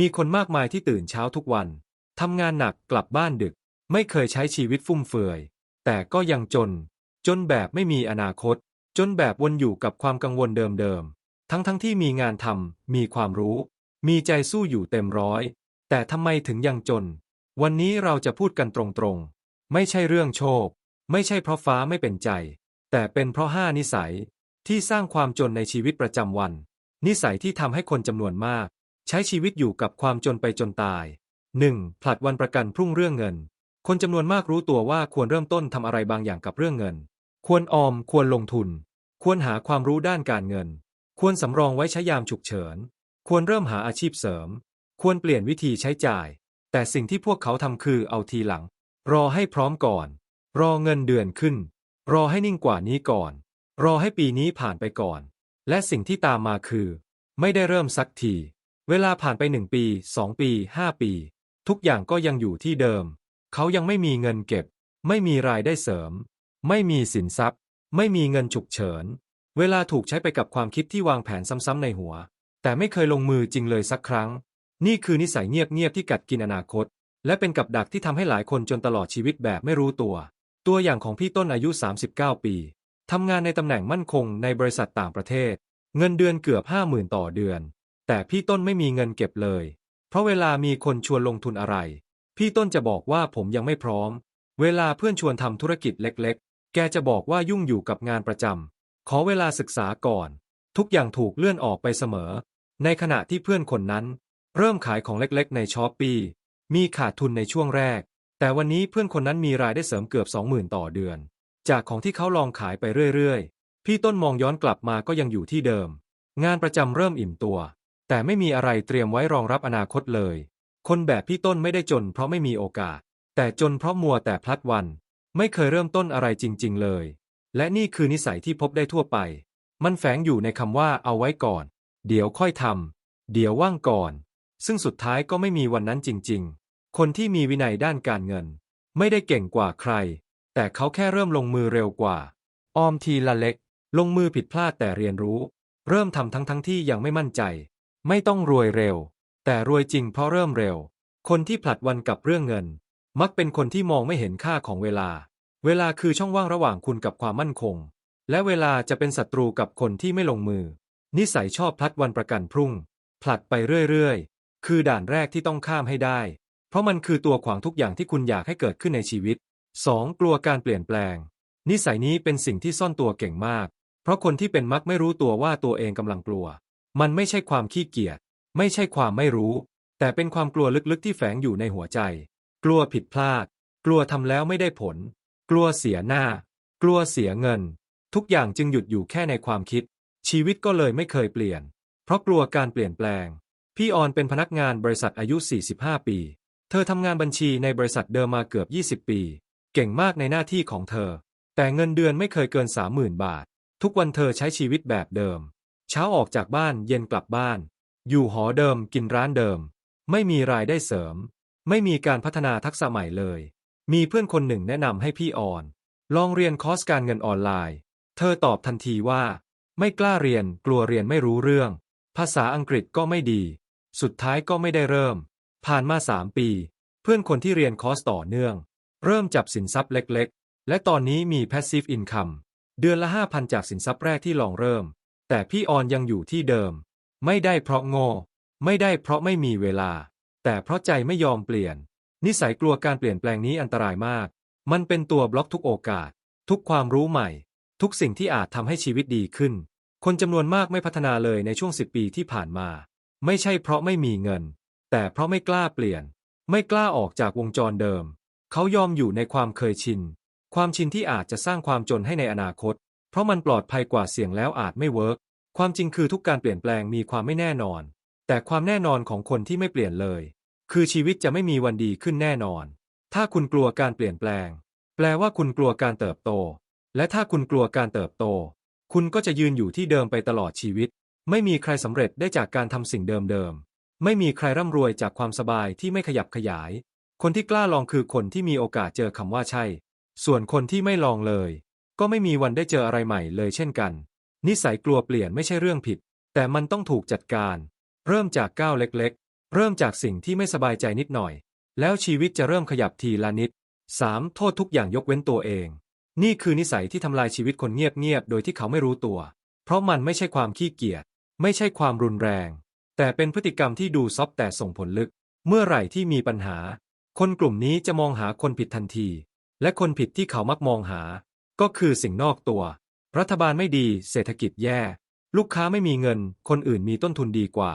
มีคนมากมายที่ตื่นเช้าทุกวัน ทำงานหนักกลับบ้านดึก ไม่เคยใช้ชีวิตฟุ่มเฟือย แต่ก็ยังจน จนแบบไม่มีอนาคต จนแบบวนอยู่กับความกังวลเดิมๆ ทั้งๆทที่มีงานทำ มีความรู้ มีใจสู้อยู่เต็มร้อย แต่ทำไมถึงยังจน วันนี้เราจะพูดกันตรงๆ ไม่ใช่เรื่องโชค ไม่ใช่เพราะฟ้าไม่เป็นใจ แต่เป็นเพราะห้านิสัยที่สร้างความจนในชีวิตประจำวัน นิสัยที่ทำให้คนจำนวนมาก ใช้ชีวิตอยู่กับความจนไปจนตาย 1. ผลัดวันประกันพรุ่งเรื่องเงิน คนจำนวนมากรู้ตัวว่าควรเริ่มต้นทำอะไรบางอย่างกับเรื่องเงิน ควรออม ควรลงทุน ควรหาความรู้ด้านการเงิน ควรสำรองไว้ใช้ยามฉุกเฉิน ควรเริ่มหาอาชีพเสริม ควรเปลี่ยนวิธีใช้จ่าย แต่สิ่งที่พวกเขาทำคือเอาทีหลัง รอให้พร้อมก่อน รอเงินเดือนขึ้น รอให้นิ่งกว่านี้ก่อน รอให้ปีนี้ผ่านไปก่อน และสิ่งที่ตามมาคือ ไม่ได้เริ่มสักที เวลาผ่านไปหนึ่งปีสองปีห้าปี ทุกอย่างก็ยังอยู่ที่เดิม เขายังไม่มีเงินเก็บ ไม่มีรายได้เสริม ไม่มีสินทรัพย์ ไม่มีเงินฉุกเฉิน เวลาถูกใช้ไปกับความคิดที่วางแผนซ้ำๆในหัว แต่ไม่เคยลงมือจริงเลยสักครั้ง นี่คือนิสัยเงียบๆที่กัดกินอนาคต และเป็นกับดักที่ทำให้หลายคนจนตลอดชีวิตแบบไม่รู้ตัว ตัวอย่างของพี่ต้นอายุ 39 ปีทำงานในตำแหน่งมั่นคงในบริษัทต่างประเทศ เงินเดือนเกือบ 50,000 ต่อเดือน แต่พี่ต้นไม่มีเงินเก็บเลย เพราะเวลามีคนชวนลงทุนอะไร พี่ต้นจะบอกว่าผมยังไม่พร้อม เวลาเพื่อนชวนทำธุรกิจเล็ก ๆ แกจะบอกว่ายุ่งอยู่กับงานประจำขอเวลาศึกษาก่อน ทุกอย่างถูกเลื่อนออกไปเสมอ ในขณะที่เพื่อนคนนั้น เริ่มขายของเล็กๆ ในช้อปปีมีขาดทุนในช่วงแรก แต่วันนี้เพื่อนคนนั้นมีรายได้เสริมเกือบ20,000ต่อเดือน จากของที่เขาลองขายไปเรื่อยๆ พี่ต้นมองย้อนกลับมาก็ยังอยู่ที่เดิม งานประจำเริ่มอิ่มตัว แต่ไม่มีอะไรเตรียมไว้รองรับอนาคตเลย คนแบบพี่ต้นไม่ได้จนเพราะไม่มีโอกาส แต่จนเพราะมัวแต่พลัดวัน ไม่เคยเริ่มต้นอะไรจริง ๆ เลย และนี่คือนิสัยที่พบได้ทั่วไป มันแฝงอยู่ในคำว่าเอาไว้ก่อน เดี๋ยวค่อยทำเดี๋ยวว่างก่อน ซึ่งสุดท้ายก็ไม่มีวันนั้นจริง ๆ คนที่มีวินัยด้านการเงิน ไม่ได้เก่งกว่าใคร แต่เขาแค่เริ่มลงมือเร็วกว่า ออมทีละเล็ก ลงมือผิดพลาดแต่เรียนรู้ เริ่มทำทั้งทั้งที่ยังไม่มั่นใจ ไม่ต้องรวยเร็ว แต่รวยจริงเพราะเริ่มเร็ว คนที่ผลัดวันกับเรื่องเงิน มักเป็นคนที่มองไม่เห็นค่าของเวลา เวลาคือช่องว่างระหว่างคุณกับความมั่นคง และเวลาจะเป็นศัตรูกับคนที่ไม่ลงมือ นิสัยชอบพลัดวันประกันพรุ่ง ผลัดไปเรื่อยๆ คือด่านแรกที่ต้องข้ามให้ได้ เพราะมันคือตัวขวางทุกอย่างที่คุณอยากให้เกิดขึ้นในชีวิต 2. กลัวการเปลี่ยนแปลง นิสัยนี้เป็นสิ่งที่ซ่อนตัวเก่งมาก เพราะคนที่เป็นมักไม่รู้ตัวว่าตัวเองกำลังกลัว มันไม่ใช่ความขี้เกียจ ไม่ใช่ความไม่รู้ แต่เป็นความกลัวลึกๆที่แฝงอยู่ในหัวใจ กลัวผิดพลาด กลัวทำแล้วไม่ได้ผล กลัวเสียหน้า กลัวเสียเงิน ทุกอย่างจึงหยุดอยู่แค่ในความคิด ชีวิตก็เลยไม่เคยเปลี่ยน เพราะกลัวการเปลี่ยนแปลง พี่ออนเป็นพนักงานบริษัทอายุ 45 ปี เธอทำงานบัญชีในบริษัทเดิมมาเกือบ 20 ปี เก่งมากในหน้าที่ของเธอ แต่เงินเดือนไม่เคยเกิน 30,000 บาท ทุกวันเธอใช้ชีวิตแบบเดิม ช้าออกจากบ้านเย็นกลับบ้าน อยู่หอเดิมกินร้านเดิม ไม่มีรายได้เสริม ไม่มีการพัฒนาทักษะใหม่เลย มีเพื่อนคนหนึ่งแนะนำให้พี่อ่อน ลองเรียนคอร์สการเงินออนไลน์ เธอตอบทันทีว่า ไม่กล้าเรียนกลัวเรียนไม่รู้เรื่อง ภาษาอังกฤษก็ไม่ดี สุดท้ายก็ไม่ได้เริ่ม ผ่านมาสามปี เพื่อนคนที่เรียนคอร์สต่อเนื่อง เริ่มจับสินทรัพย์เล็ก ๆ และตอนนี้มี passive income เดือนละ 5,000 จากสินทรัพย์แรกที่ลองเริ่ม แต่พี่ออนยังอยู่ที่เดิม ไม่ได้เพราะโง่ ไม่ได้เพราะไม่มีเวลา แต่เพราะใจไม่ยอมเปลี่ยน นิสัยกลัวการเปลี่ยนแปลงนี้อันตรายมาก มันเป็นตัวบล็อกทุกโอกาส ทุกความรู้ใหม่ ทุกสิ่งที่อาจทำให้ชีวิตดีขึ้น คนจำนวนมากไม่พัฒนาเลยในช่วง10ปีที่ผ่านมา ไม่ใช่เพราะไม่มีเงิน แต่เพราะไม่กล้าเปลี่ยน ไม่กล้าออกจากวงจรเดิม เขายอมอยู่ในความเคยชิน ความชินที่อาจจะสร้างความจนให้ในอนาคต เพราะมันปลอดภัยกว่าเสี่ยงแล้วอาจไม่เวิร์กความจริงคือทุกการเปลี่ยนแปลงมีความไม่แน่นอน แต่ความแน่นอนของคนที่ไม่เปลี่ยนเลย คือชีวิตจะไม่มีวันดีขึ้นแน่นอน ถ้าคุณกลัวการเปลี่ยนแปลง แปลว่าคุณกลัวการเติบโต และถ้าคุณกลัวการเติบโต คุณก็จะยืนอยู่ที่เดิมไปตลอดชีวิต ไม่มีใครสำเร็จได้จากการทำสิ่งเดิมๆ ไม่มีใครร่ำรวยจากความสบายที่ไม่ขยับขยาย คนที่กล้าลองคือคนที่มีโอกาสเจอคำว่าใช่ ส่วนคนที่ไม่ลองเลย ก็ไม่มีวันได้เจออะไรใหม่เลยเช่นกัน นิสัยกลัวเปลี่ยนไม่ใช่เรื่องผิด แต่มันต้องถูกจัดการ เริ่มจากก้าวเล็กๆ เริ่มจากสิ่งที่ไม่สบายใจนิดหน่อย แล้วชีวิตจะเริ่มขยับทีละนิด 3. โทษทุกอย่างยกเว้นตัวเอง นี่คือนิสัยที่ทำลายชีวิตคนเงียบๆ โดยที่เขาไม่รู้ตัว เพราะมันไม่ใช่ความขี้เกียจ ไม่ใช่ความรุนแรง แต่เป็นพฤติกรรมที่ดูซอฟแต่ส่งผลลึก เมื่อไหร่ที่มีปัญหา คนกลุ่มนี้จะมองหาคนผิดทันที และคนผิดที่เขามักมองหา ก็คือสิ่งนอกตัว รัฐบาลไม่ดี เศรษฐกิจแย่ ลูกค้าไม่มีเงิน คนอื่นมีต้นทุนดีกว่า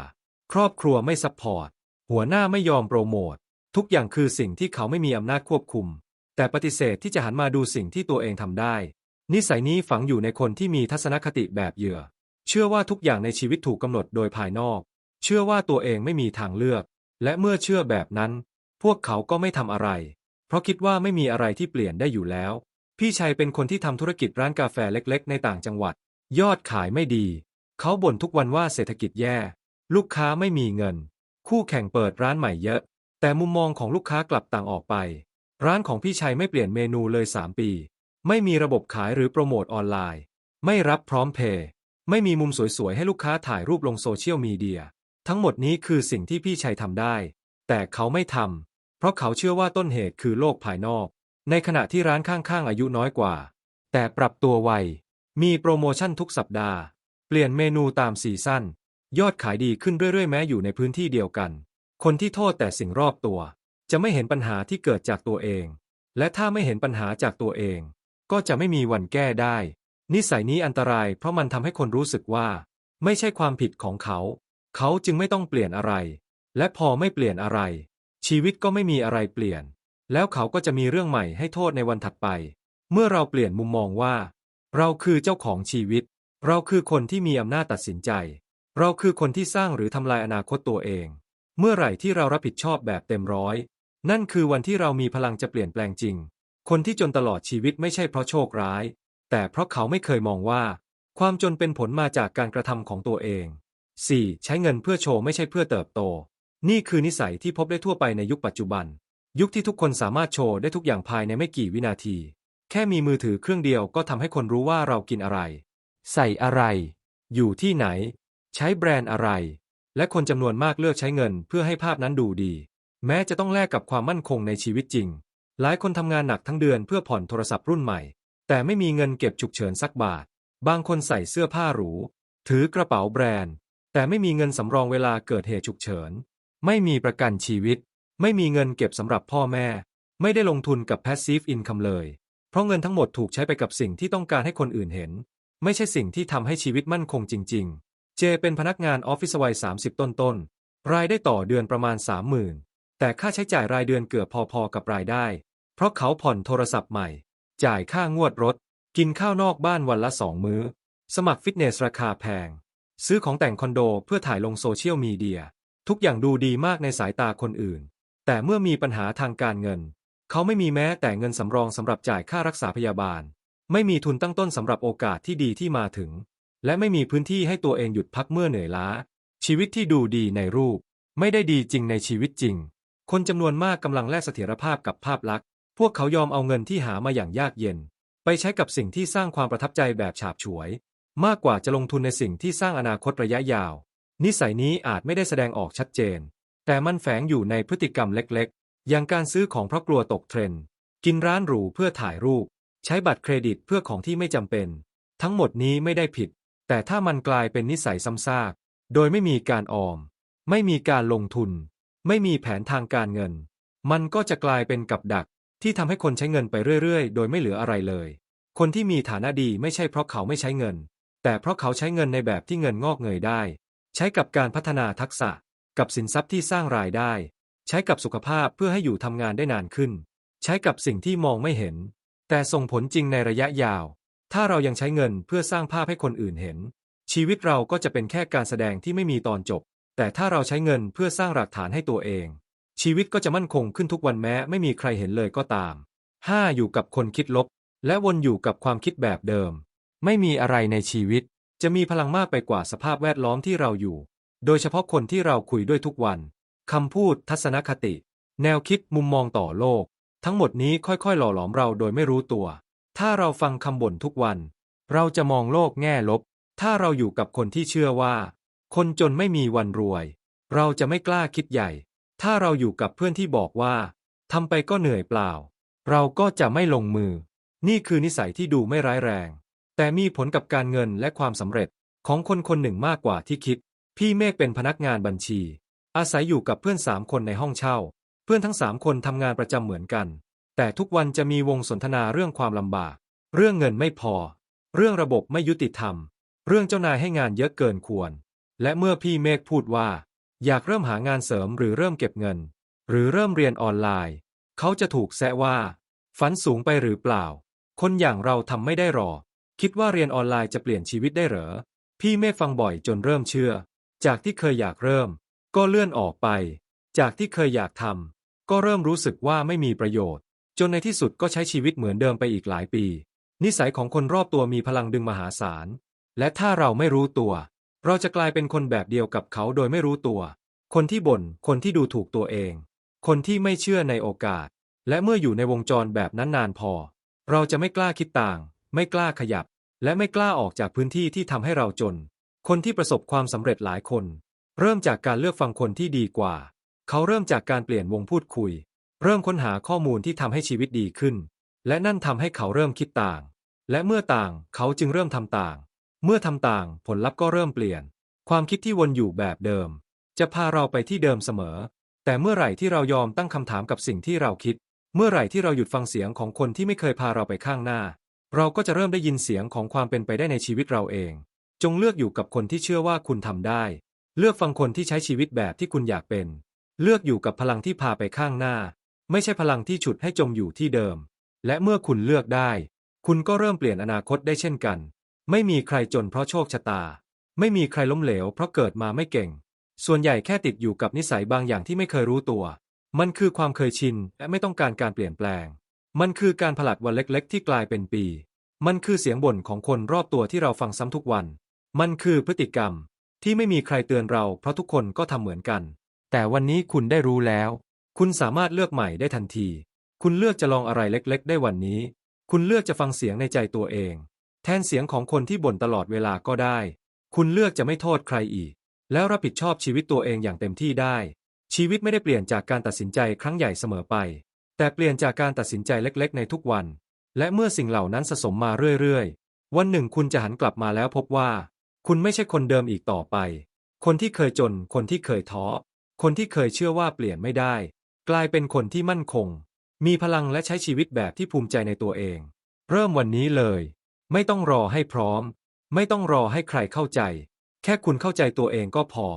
ครอบครัวไม่ซัพพอร์ต หัวหน้าไม่ยอมโปรโมท ทุกอย่างคือสิ่งที่เขาไม่มีอำนาจควบคุม แต่ปฏิเสธที่จะหันมาดูสิ่งที่ตัวเองทำได้ นิสัยนี้ฝังอยู่ในคนที่มีทัศนคติแบบเหยื่อ เชื่อว่าทุกอย่างในชีวิตถูกกำหนดโดยภายนอก เชื่อว่าตัวเองไม่มีทางเลือก และเมื่อเชื่อแบบนั้น พวกเขาก็ไม่ทำอะไร เพราะคิดว่าไม่มีอะไรที่เปลี่ยนได้อยู่แล้ว พี่ชัยเป็นคนที่ทำธุรกิจร้านกาแฟเล็ก ๆ ในต่างจังหวัด ยอดขายไม่ดี เขาบ่นทุกวันว่าเศรษฐกิจแย่ ลูกค้าไม่มีเงิน คู่แข่งเปิดร้านใหม่เยอะ แต่มุมมองของลูกค้ากลับต่างออกไป ร้านของพี่ชัยไม่เปลี่ยนเมนูเลย 3 ปี ไม่มีระบบขายหรือโปรโมทออนไลน์ ไม่รับพร้อมเพย์ไม่มีมุมสวยๆให้ลูกค้าถ่ายรูปลงโซเชียลมีเดีย ทั้งหมดนี้คือสิ่งที่พี่ชัยทำได้ แต่เขาไม่ทำเพราะเขาเชื่อว่าต้นเหตุคือโลกภายนอก ในขณะที่ร้านข้างๆอายุน้อยกว่า แต่ปรับตัวไว มีโปรโมชั่นทุกสัปดาห์ เปลี่ยนเมนูตามซีซั่น ยอดขายดีขึ้นเรื่อยๆ แม้อยู่ในพื้นที่เดียวกัน คนที่โทษแต่สิ่งรอบตัว จะไม่เห็นปัญหาที่เกิดจากตัวเอง และถ้าไม่เห็นปัญหาจากตัวเอง ก็จะไม่มีวันแก้ได้ นิสัยนี้อันตรายเพราะมันทำให้คนรู้สึกว่า ไม่ใช่ความผิดของเขา เขาจึงไม่ต้องเปลี่ยนอะไร และพอไม่เปลี่ยนอะไร ชีวิตก็ไม่มีอะไรเปลี่ยน แล้วเขาก็จะมีเรื่องใหม่ให้โทษในวันถัดไป เมื่อเราเปลี่ยนมุมมองว่า เราคือเจ้าของชีวิต เราคือคนที่มีอำนาจตัดสินใจ เราคือคนที่สร้างหรือทำลายอนาคตตัวเอง เมื่อไหร่ที่เรารับผิดชอบแบบเต็มร้อย นั่นคือวันที่เรามีพลังจะเปลี่ยนแปลงจริง คนที่จนตลอดชีวิตไม่ใช่เพราะโชคร้าย แต่เพราะเขาไม่เคยมองว่า ความจนเป็นผลมาจากการกระทำของตัวเอง 4. ใช้เงินเพื่อโชว์ไม่ใช่เพื่อเติบโต นี่คือนิสัยที่พบได้ทั่วไปในยุคปัจจุบัน ยุคที่ทุกคนสามารถโชว์ได้ทุกอย่างภายในไม่กี่วินาที แค่มีมือถือเครื่องเดียวก็ทำให้คนรู้ว่าเรากินอะไร ใส่อะไร อยู่ที่ไหน ใช้แบรนด์อะไร และคนจำนวนมากเลือกใช้เงินเพื่อให้ภาพนั้นดูดี แม้จะต้องแลกกับความมั่นคงในชีวิตจริง หลายคนทำงานหนักทั้งเดือนเพื่อผ่อนโทรศัพท์รุ่นใหม่ แต่ไม่มีเงินเก็บฉุกเฉินสักบาท บางคนใส่เสื้อผ้าหรู ถือกระเป๋าแบรนด์ แต่ไม่มีเงินสำรองเวลาเกิดเหตุฉุกเฉิน ไม่มีประกันชีวิต ไม่มีเงินเก็บสำหรับพ่อแม่ ไม่ได้ลงทุนกับ passive income เลย เพราะเงินทั้งหมดถูกใช้ไปกับสิ่งที่ต้องการให้คนอื่นเห็น ไม่ใช่สิ่งที่ทำให้ชีวิตมั่นคงจริง ๆ เจเป็นพนักงานออฟฟิศวัย 30 ต้นๆ รายได้ต่อเดือนประมาณ 30,000 แต่ค่าใช้จ่ายรายเดือนเกือบพอๆกับรายได้ เพราะเขาผ่อนโทรศัพท์ใหม่ จ่ายค่างวดรถ กินข้าวนอกบ้านวันละสองมื้อ สมัครฟิตเนสราคาแพง ซื้อของแต่งคอนโดเพื่อถ่ายลงโซเชียลมีเดีย ทุกอย่างดูดีมากในสายตาคนอื่น แต่เมื่อมีปัญหาทางการเงิน เขาไม่มีแม้แต่เงินสำรองสำหรับจ่ายค่ารักษาพยาบาล ไม่มีทุนตั้งต้นสำหรับโอกาสที่ดีที่มาถึง และไม่มีพื้นที่ให้ตัวเองหยุดพักเมื่อเหนื่อยล้า ชีวิตที่ดูดีในรูป ไม่ได้ดีจริงในชีวิตจริง คนจำนวนมากกำลังแลกเสถียรภาพกับภาพลักษณ์ พวกเขายอมเอาเงินที่หามาอย่างยากเย็น ไปใช้กับสิ่งที่สร้างความประทับใจแบบฉาบฉวย มากกว่าจะลงทุนในสิ่งที่สร้างอนาคตระยะยาว นิสัยนี้อาจไม่ได้แสดงออกชัดเจน แต่มันแฝงอยู่ในพฤติกรรมเล็กๆ อย่างการซื้อของเพราะกลัวตกเทรนด์ กินร้านหรูเพื่อถ่ายรูป ใช้บัตรเครดิตเพื่อของที่ไม่จำเป็น ทั้งหมดนี้ไม่ได้ผิด แต่ถ้ามันกลายเป็นนิสัยซ้ำซาก โดยไม่มีการออม ไม่มีการลงทุน ไม่มีแผนทางการเงิน มันก็จะกลายเป็นกับดักที่ทำให้คนใช้เงินไปเรื่อยๆ โดยไม่เหลืออะไรเลย คนที่มีฐานะดีไม่ใช่เพราะเขาไม่ใช้เงิน แต่เพราะเขาใช้เงินในแบบที่เงินงอกเงยได้ ใช้กับการพัฒนาทักษะ กับสินทรัพย์ที่สร้างรายได้ ใช้กับสุขภาพเพื่อให้อยู่ทำงานได้นานขึ้น ใช้กับสิ่งที่มองไม่เห็น แต่ส่งผลจริงในระยะยาว ถ้าเรายังใช้เงินเพื่อสร้างภาพให้คนอื่นเห็น ชีวิตเราก็จะเป็นแค่การแสดงที่ไม่มีตอนจบ แต่ถ้าเราใช้เงินเพื่อสร้างหลักฐานให้ตัวเอง ชีวิตก็จะมั่นคงขึ้นทุกวันแม้ไม่มีใครเห็นเลยก็ตาม 5. อยู่กับคนคิดลบ และวนอยู่กับความคิดแบบเดิม ไม่มีอะไรในชีวิต จะมีพลังมากไปกว่าสภาพแวดล้อมที่เราอยู่ โดยเฉพาะคนที่เราคุยด้วยทุกวันคำพูดทัศนคติ แนวคิดมุมมองต่อโลก ทั้งหมดนี้ค่อยๆ หล่อหลอมเราโดยไม่รู้ตัว ถ้าเราฟังคำบ่นทุกวัน เราจะมองโลกแง่ลบ ถ้าเราอยู่กับคนที่เชื่อว่า คนจนไม่มีวันรวย เราจะไม่กล้าคิดใหญ่ ถ้าเราอยู่กับเพื่อนที่บอกว่าทำไปก็เหนื่อยเปล่า เราก็จะไม่ลงมือ นี่คือนิสัยที่ดูไม่ร้ายแรง แต่มีผลกับการเงินและความสำเร็จของคนคนหนึ่งมากกว่าที่คิด พี่เมฆเป็นพนักงานบัญชี อาศัยอยู่กับเพื่อนสามคนในห้องเช่า เพื่อนทั้งสามคนทำงานประจำเหมือนกัน แต่ทุกวันจะมีวงสนทนาเรื่องความลำบาก เรื่องเงินไม่พอ เรื่องระบบไม่ยุติธรรม เรื่องเจ้านายให้งานเยอะเกินควร และเมื่อพี่เมฆพูดว่า อยากเริ่มหางานเสริมหรือเริ่มเก็บเงิน หรือเริ่มเรียนออนไลน์ เขาจะถูกแซะว่า ฝันสูงไปหรือเปล่า คนอย่างเราทำไม่ได้หรอ คิดว่าเรียนออนไลน์จะเปลี่ยนชีวิตได้เหรอ พี่เมฆฟังบ่อยจนเริ่มเชื่อ จากที่เคยอยากเริ่ม ก็เลื่อนออกไป จากที่เคยอยากทำก็เริ่มรู้สึกว่าไม่มีประโยชน์ จนในที่สุดก็ใช้ชีวิตเหมือนเดิมไปอีกหลายปี นิสัยของคนรอบตัวมีพลังดึงมหาศาล และถ้าเราไม่รู้ตัว เราจะกลายเป็นคนแบบเดียวกับเขาโดยไม่รู้ตัว คนที่บ่น คนที่ดูถูกตัวเอง คนที่ไม่เชื่อในโอกาส และเมื่ออยู่ในวงจรแบบนั้นนานพอ เราจะไม่กล้าคิดต่าง ไม่กล้าขยับ และไม่กล้าออกจากพื้นที่ที่ทำให้เราจน คนที่ประสบความสำเร็จหลายคน เริ่มจากการเลือกฟังคนที่ดีกว่า เขาเริ่มจากการเปลี่ยนวงพูดคุย เริ่มค้นหาข้อมูลที่ทำให้ชีวิตดีขึ้น และนั่นทำให้เขาเริ่มคิดต่าง และเมื่อต่างเขาจึงเริ่มทำต่าง เมื่อทำต่างผลลัพธ์ก็เริ่มเปลี่ยน ความคิดที่วนอยู่แบบเดิม จะพาเราไปที่เดิมเสมอ แต่เมื่อไหร่ที่เรายอมตั้งคำถามกับสิ่งที่เราคิด เมื่อไหร่ที่เราหยุดฟังเสียงของคนที่ไม่เคยพาเราไปข้างหน้า เราก็จะเริ่มได้ยินเสียงของความเป็นไปได้ในชีวิตเราเอง จงเลือกอยู่กับคนที่เชื่อว่าคุณทำได้ เลือกฟังคนที่ใช้ชีวิตแบบที่คุณอยากเป็น เลือกอยู่กับพลังที่พาไปข้างหน้า ไม่ใช่พลังที่ฉุดให้จมอยู่ที่เดิม และเมื่อคุณเลือกได้ คุณก็เริ่มเปลี่ยนอนาคตได้เช่นกัน ไม่มีใครจนเพราะโชคชะตา ไม่มีใครล้มเหลวเพราะเกิดมาไม่เก่ง ส่วนใหญ่แค่ติดอยู่กับนิสัยบางอย่างที่ไม่เคยรู้ตัว มันคือความเคยชินและไม่ต้องการการเปลี่ยนแปลง มันคือการผลัดวันเล็กๆ ที่กลายเป็นปี มันคือเสียงบ่นของคนรอบตัวที่เราฟังซ้ำทุกวัน มันคือพฤติกรรมที่ไม่มีใครเตือนเราเพราะทุกคนก็ทำเหมือนกัน แต่วันนี้คุณได้รู้แล้ว คุณสามารถเลือกใหม่ได้ทันที คุณเลือกจะลองอะไรเล็ก ๆ ได้วันนี้ คุณเลือกจะฟังเสียงในใจตัวเอง แทนเสียงของคนที่บ่นตลอดเวลาก็ได้ คุณเลือกจะไม่โทษใครอีก แล้วรับผิดชอบชีวิตตัวเองอย่างเต็มที่ได้ ชีวิตไม่ได้เปลี่ยนจากการตัดสินใจครั้งใหญ่เสมอไป แต่เปลี่ยนจากการตัดสินใจเล็ก ๆ ในทุกวัน และเมื่อสิ่งเหล่านั้นสะสมมาเรื่อย ๆ วันหนึ่งคุณจะหันกลับมาแล้วพบว่า คุณไม่ใช่คนเดิมอีกต่อไป คนที่เคยจน คนที่เคยท้อ คนที่เคยเชื่อว่าเปลี่ยนไม่ได้ กลายเป็นคนที่มั่นคง มีพลังและใช้ชีวิตแบบที่ภูมิใจในตัวเอง เริ่มวันนี้เลย ไม่ต้องรอให้พร้อม ไม่ต้องรอให้ใครเข้าใจ แค่คุณเข้าใจตัวเองก็พอ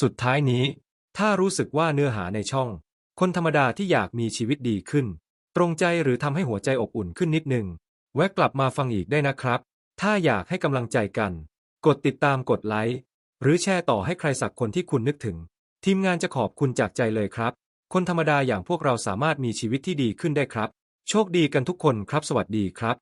สุดท้ายนี้ ถ้ารู้สึกว่าเนื้อหาในช่อง คนธรรมดาที่อยากมีชีวิตดีขึ้น ตรงใจหรือทำให้หัวใจอบอุ่นขึ้นนิดนึง แวะกลับมาฟังอีกได้นะครับ ถ้าอยากให้กำลังใจกัน กดติดตามกดไลค์หรือแชร์ต่อให้ใครสักคนที่คุณนึกถึง ทีมงานจะขอบคุณจากใจเลยครับ คนธรรมดาอย่างพวกเราสามารถมีชีวิตที่ดีขึ้นได้ครับ โชคดีกันทุกคนครับสวัสดีครับ